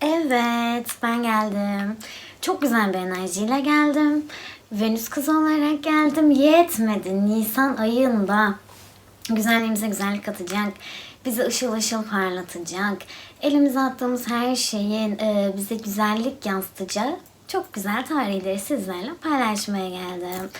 Evet, ben geldim. Çok güzel bir enerjiyle geldim. Venüs kızı olarak geldim. Yetmedi. Nisan ayında güzelliğimize güzellik katacak. Bizi ışıl ışıl parlatacak. Elimize attığımız her şeyin e, bize güzellik yansıtacak. Çok güzel tarihleri sizlerle paylaşmaya geldim.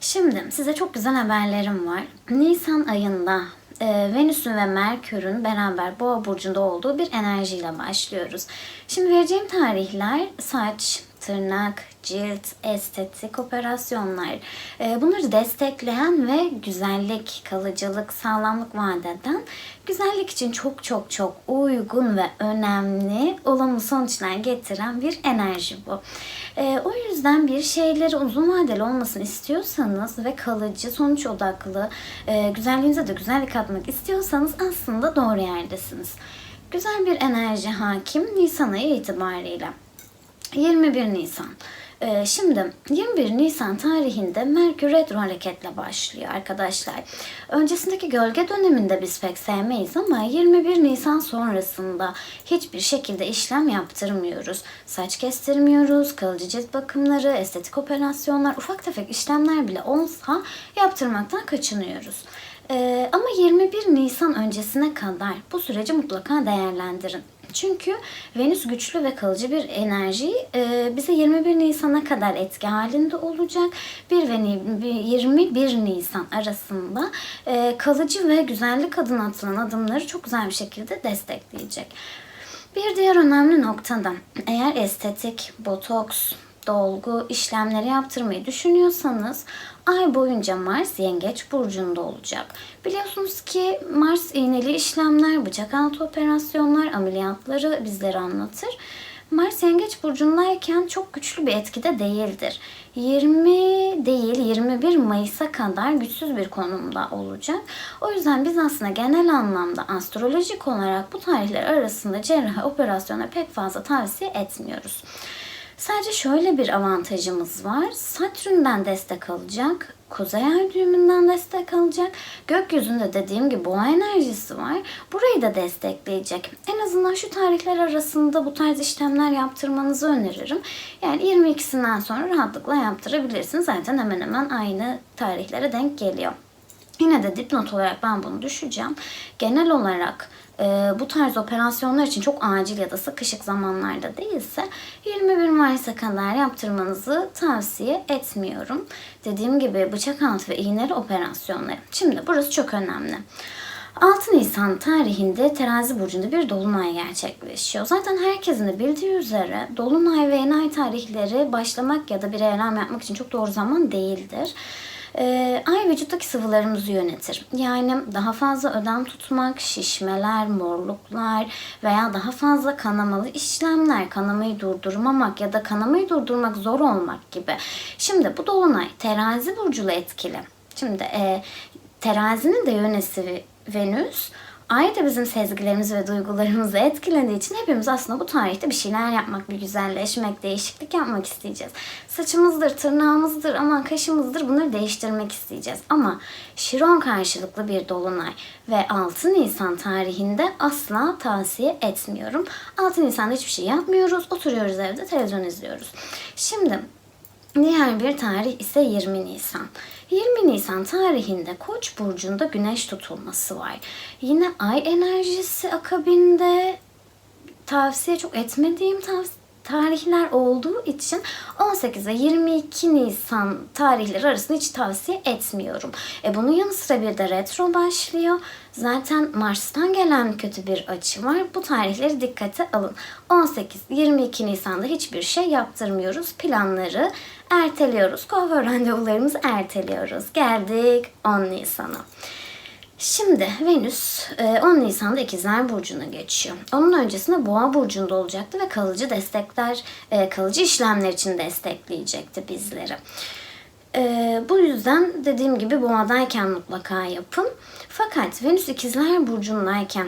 Şimdi size çok güzel haberlerim var. Nisan ayında e, Venüs'ün ve Merkür'ün beraber Boğa burcunda olduğu bir enerjiyle başlıyoruz. Şimdi vereceğim tarihler saç, tırnak, cilt, estetik operasyonlar. E, bunları destekleyen ve güzellik, kalıcılık, sağlamlık vaat eden güzellik için çok çok çok uygun ve önemli olumlu sonuçlar getiren bir enerji bu. E, o yüzden bir şeyleri uzun vadeli olmasını istiyorsanız ve kalıcı, sonuç odaklı, e, güzelliğinize de güzellik katmak istiyorsanız aslında doğru yerdesiniz. Güzel bir enerji hakim Nisan ayı itibariyle. 21 Nisan. Ee, Şimdi 21 Nisan tarihinde Merkür retro hareketle başlıyor arkadaşlar. Öncesindeki gölge döneminde biz pek sevmeyiz ama 21 Nisan sonrasında hiçbir şekilde işlem yaptırmıyoruz. Saç kestirmiyoruz, kalıcı cilt bakımları, estetik operasyonlar, ufak tefek işlemler bile olsa yaptırmaktan kaçınıyoruz. Ee, ama 21 Nisan öncesine kadar bu süreci mutlaka değerlendirin. Çünkü Venüs güçlü ve kalıcı bir enerji e, bize 21 Nisan'a kadar etki halinde olacak. 1 ve ni- 21 Nisan arasında e, kalıcı ve güzellik adına atılan adımları çok güzel bir şekilde destekleyecek. Bir diğer önemli noktada eğer estetik, botoks, dolgu işlemleri yaptırmayı düşünüyorsanız ay boyunca Mars Yengeç burcunda olacak. Biliyorsunuz ki Mars iğneli işlemler, bıçak altı operasyonlar, ameliyatları bizlere anlatır. Mars Yengeç burcundayken çok güçlü bir etkide değildir. 20 değil 21 Mayıs'a kadar güçsüz bir konumda olacak. O yüzden biz aslında genel anlamda astrolojik olarak bu tarihler arasında cerrahi operasyona pek fazla tavsiye etmiyoruz. Sadece şöyle bir avantajımız var. Satürn'den destek alacak. Kuzey ay düğümünden destek alacak. Gökyüzünde dediğim gibi boğa enerjisi var. Burayı da destekleyecek. En azından şu tarihler arasında bu tarz işlemler yaptırmanızı öneririm. Yani 22'sinden sonra rahatlıkla yaptırabilirsiniz. Zaten hemen hemen aynı tarihlere denk geliyor. Yine de dipnot olarak ben bunu düşeceğim. Genel olarak e, bu tarz operasyonlar için çok acil ya da sıkışık zamanlarda değilse 21 Mayıs'a kadar yaptırmanızı tavsiye etmiyorum. Dediğim gibi bıçak altı ve iğneli operasyonları. Şimdi burası çok önemli. 6 Nisan tarihinde terazi burcunda bir dolunay gerçekleşiyor. Zaten herkesin de bildiği üzere dolunay ve yeni ay tarihleri başlamak ya da bir eylem yapmak için çok doğru zaman değildir. Ee, ay vücuttaki sıvılarımızı yönetir. Yani daha fazla ödem tutmak, şişmeler, morluklar veya daha fazla kanamalı işlemler, kanamayı durdurmamak ya da kanamayı durdurmak zor olmak gibi. Şimdi bu dolunay terazi burcuyla etkili. Şimdi e, terazinin de yönesi Venüs. Ay da bizim sezgilerimizi ve duygularımızı etkilediği için hepimiz aslında bu tarihte bir şeyler yapmak, bir güzelleşmek, değişiklik yapmak isteyeceğiz. Saçımızdır, tırnağımızdır, aman kaşımızdır bunları değiştirmek isteyeceğiz. Ama Şiron karşılıklı bir dolunay ve 6 Nisan tarihinde asla tavsiye etmiyorum. 6 Nisan'da hiçbir şey yapmıyoruz, oturuyoruz evde televizyon izliyoruz. Şimdi Diğer bir tarih ise 20 Nisan. 20 Nisan tarihinde Koç burcunda güneş tutulması var. Yine ay enerjisi akabinde tavsiye çok etmediğim tav- tarihler olduğu için 18 ve 22 Nisan tarihleri arasında hiç tavsiye etmiyorum. E bunun yanı sıra bir de retro başlıyor. Zaten Mars'tan gelen kötü bir açı var. Bu tarihleri dikkate alın. 18-22 Nisan'da hiçbir şey yaptırmıyoruz. Planları erteliyoruz. Kuaför randevularımızı erteliyoruz. Geldik 10 Nisan'a. Şimdi Venüs e, 10 Nisan'da İkizler Burcu'na geçiyor. Onun öncesinde Boğa Burcu'nda olacaktı ve kalıcı destekler, e, kalıcı işlemler için destekleyecekti bizleri. E, bu yüzden dediğim gibi Boğa'dayken mutlaka yapın. Fakat Venüs İkizler Burcu'ndayken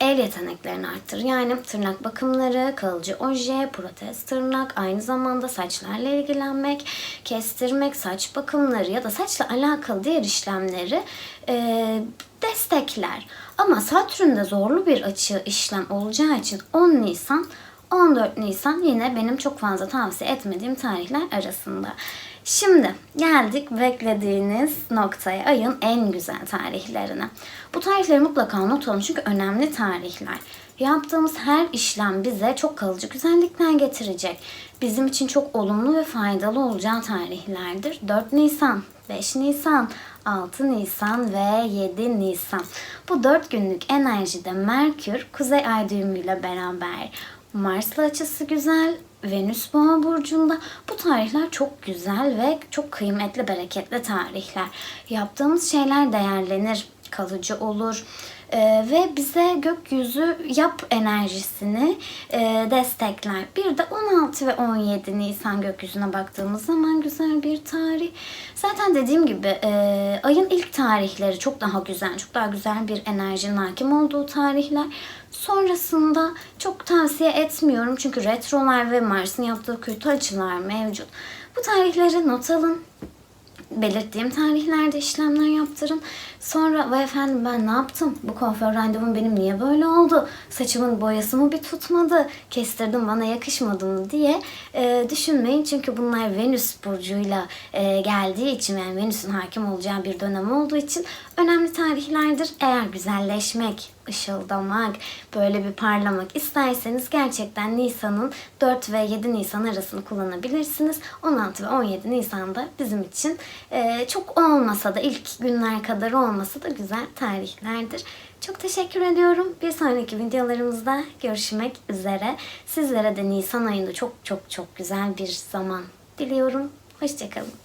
el yeteneklerini arttırır. Yani tırnak bakımları, kalıcı oje, protez tırnak, aynı zamanda saçlarla ilgilenmek, kestirmek, saç bakımları ya da saçla alakalı diğer işlemleri e, destekler. Ama Satürn'de zorlu bir açı işlem olacağı için 10 Nisan 14 Nisan yine benim çok fazla tavsiye etmediğim tarihler arasında. Şimdi geldik beklediğiniz noktaya ayın en güzel tarihlerine. Bu tarihleri mutlaka not alın çünkü önemli tarihler. Yaptığımız her işlem bize çok kalıcı güzellikler getirecek. Bizim için çok olumlu ve faydalı olacağı tarihlerdir. 4 Nisan, 5 Nisan, 6 Nisan ve 7 Nisan. Bu 4 günlük enerjide Merkür Kuzey Ay düğümüyle beraber Mars'la açısı güzel, Venüs Boğa burcunda. Tarihler çok güzel ve çok kıymetli, bereketli tarihler. Yaptığımız şeyler değerlenir, kalıcı olur. Ee, ve bize gökyüzü yap enerjisini e, destekler. Bir de 16 ve 17 Nisan gökyüzüne baktığımız zaman güzel bir tarih. Zaten dediğim gibi e, ayın ilk tarihleri çok daha güzel, çok daha güzel bir enerjinin hakim olduğu tarihler. Sonrasında çok tavsiye etmiyorum çünkü retrolar ve Mars'ın yaptığı kötü açılar mevcut. Bu tarihleri not alın belirttiğim tarihlerde işlemler yaptırın. Sonra vay efendim ben ne yaptım? Bu kuaför randevum benim niye böyle oldu? Saçımın boyası mı bir tutmadı? Kestirdim bana yakışmadı mı diye e, düşünmeyin. Çünkü bunlar Venüs burcuyla e, geldiği için yani Venüs'ün hakim olacağı bir dönem olduğu için önemli tarihlerdir. Eğer güzelleşmek, ışıldamak, böyle bir parlamak isterseniz gerçekten Nisan'ın 4 ve 7 Nisan arasını kullanabilirsiniz. 16 ve 17 Nisan'da bizim için e, çok olmasa da ilk günler kadar olmasa da güzel tarihlerdir. Çok teşekkür ediyorum. Bir sonraki videolarımızda görüşmek üzere. Sizlere de Nisan ayında çok çok çok güzel bir zaman diliyorum. Hoşçakalın.